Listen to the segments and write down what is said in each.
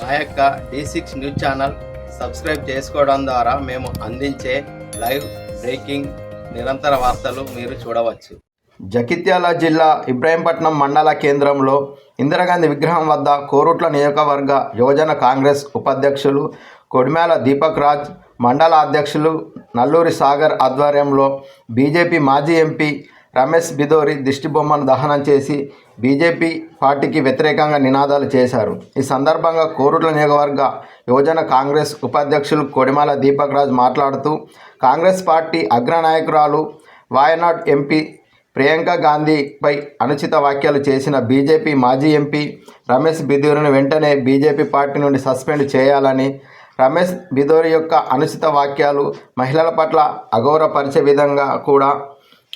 మా యొక్క D six news channel subscribe చేసుకోవడం ద్వారా మేము అందించే లైవ్ బ్రేకింగ్ నిరంతర వార్తలు మీరు చూడవచ్చు. జగిత్యాల జిల్లా ఇబ్రాహీంపట్నం మండల కేంద్రంలో ఇందిరాగాంధీ విగ్రహం వద్ద కోరుట్ల నియోజకవర్గ యువజన కాంగ్రెస్ ఉపాధ్యక్షులు కొడిమేల దీపక్ రాజ్ మండల అధ్యక్షులు నల్లూరి సాగర్ ఆధ్వర్యంలో బీజేపీ మాజీ ఎంపీ రమేష్ బిదోరి దిష్టిబొమ్మను దహనం చేసి బీజేపీ పార్టీకి వ్యతిరేకంగా నినాదాలు చేశారు. ఈ సందర్భంగా కోరుట్ల నియోజకవర్గ యువజన కాంగ్రెస్ ఉపాధ్యక్షులు కొడిమాల దీపక్ రాజ్ మాట్లాడుతూ కాంగ్రెస్ పార్టీ అగ్రనాయకురాలు వాయనాడ్ ఎంపీ ప్రియాంక గాంధీపై అనుచిత వ్యాఖ్యలు చేసిన బీజేపీ మాజీ ఎంపీ రమేష్ బిదూరిని వెంటనే బీజేపీ పార్టీ నుండి సస్పెండ్ చేయాలని రమేష్ బిదోరి యొక్క అనుచిత వాక్యాలు మహిళల పట్ల అగౌరవపరిచే విధంగా కూడా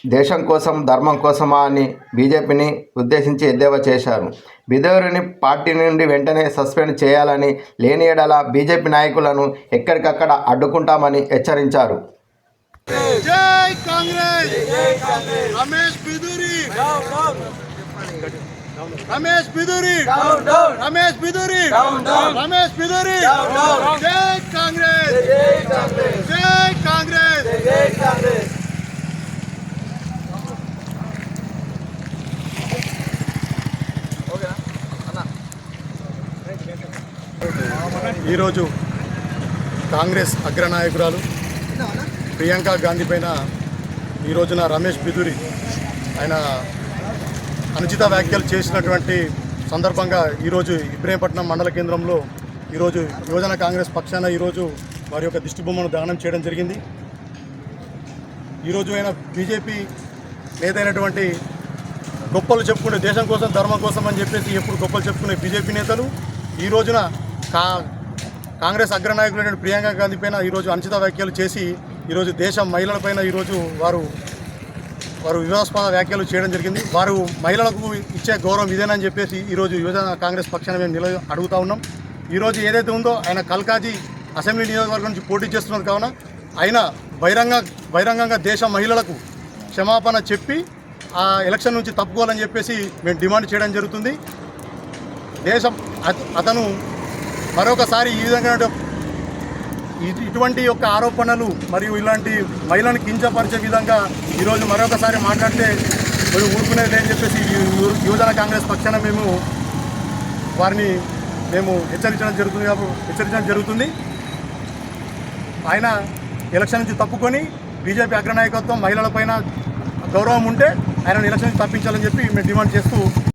దేశం కోసం ధర్మం కోసమా అని బీజేపీని ఉద్దేశించి ఎద్దేవా చేశారు. బిదోరిని పార్టీ నుండి వెంటనే సస్పెండ్ చేయాలని లేని ఎడల బీజేపీ నాయకులను ఎక్కడికక్కడ అడ్డుకుంటామని హెచ్చరించారు. జై కాంగ్రెస్! రమేష్ బిదురి! రమేష్ బిదురి! రమేష్ బిదురి! రమేష్ బిదురి! జై కాంగ్రెస్ జై కాంగ్రెస్ ఈరోజు కాంగ్రెస్ అగ్రనాయకురాలు ప్రియాంక గాంధీ పైన ఈ రోజున రమేష్ బిదురి ఆయన అనుచిత వ్యాఖ్యలు చేసినటువంటి సందర్భంగా ఈరోజు ఇబ్రహీంపట్నం మండల కేంద్రంలో ఈరోజు యువజన కాంగ్రెస్ పక్షాన ఈరోజు వారి యొక్క దిష్టిబొమ్మను దానం చేయడం జరిగింది. ఈరోజు ఆయన బీజేపీ నేతైనటువంటి గొప్పలు చెప్పుకునే దేశం కోసం ధర్మం కోసం అని చెప్పేసి ఎప్పుడు గొప్పలు చెప్పుకునే బీజేపీ నేతలు ఈ రోజున కా కాంగ్రెస్ అగ్రనాయకులైన ప్రియాంక గాంధీ పైన ఈరోజు అనుచిత వ్యాఖ్యలు చేసి ఈరోజు దేశం మహిళలపైన ఈరోజు వారు వారు వివాదాస్పద వ్యాఖ్యలు చేయడం జరిగింది. వారు మహిళలకు ఇచ్చే గౌరవం ఇదేనని చెప్పేసి ఈరోజు యువజన కాంగ్రెస్ పక్షాన మేము నిల అడుగుతా ఉన్నాం. ఈరోజు ఏదైతే ఉందో ఆయన కల్కాజీ అసెంబ్లీ నియోజకవర్గం నుంచి పోటీ చేస్తున్నారు కావున ఆయన బహిరంగ బహిరంగంగా దేశ మహిళలకు క్షమాపణ చెప్పి ఆ ఎలక్షన్ నుంచి తప్పుకోవాలని చెప్పేసి మేము డిమాండ్ చేయడం జరుగుతుంది. దేశం అత- అతను మరొకసారి ఈ విధంగా ఇటు- ఇటువంటి యొక్క ఆరోపణలు మరియు ఇలాంటి మహిళను కించపరిచే విధంగా ఈరోజు మరొకసారి మాట్లాడితే మరి ఊరుకునేది లేని చెప్పేసి యువజన కాంగ్రెస్ పక్షాన మేము వారిని మేము హెచ్చరించడం జరుగుతుంది హెచ్చరించడం జరుగుతుంది. ఆయన ఎలక్షన్ నుంచి తప్పుకొని బీజేపీ అగ్రనాయకత్వం మహిళలపైన గౌరవం ఉంటే ఆయన ఎలక్షన్ నుంచి తప్పించాలని చెప్పి మేము డిమాండ్ చేస్తూ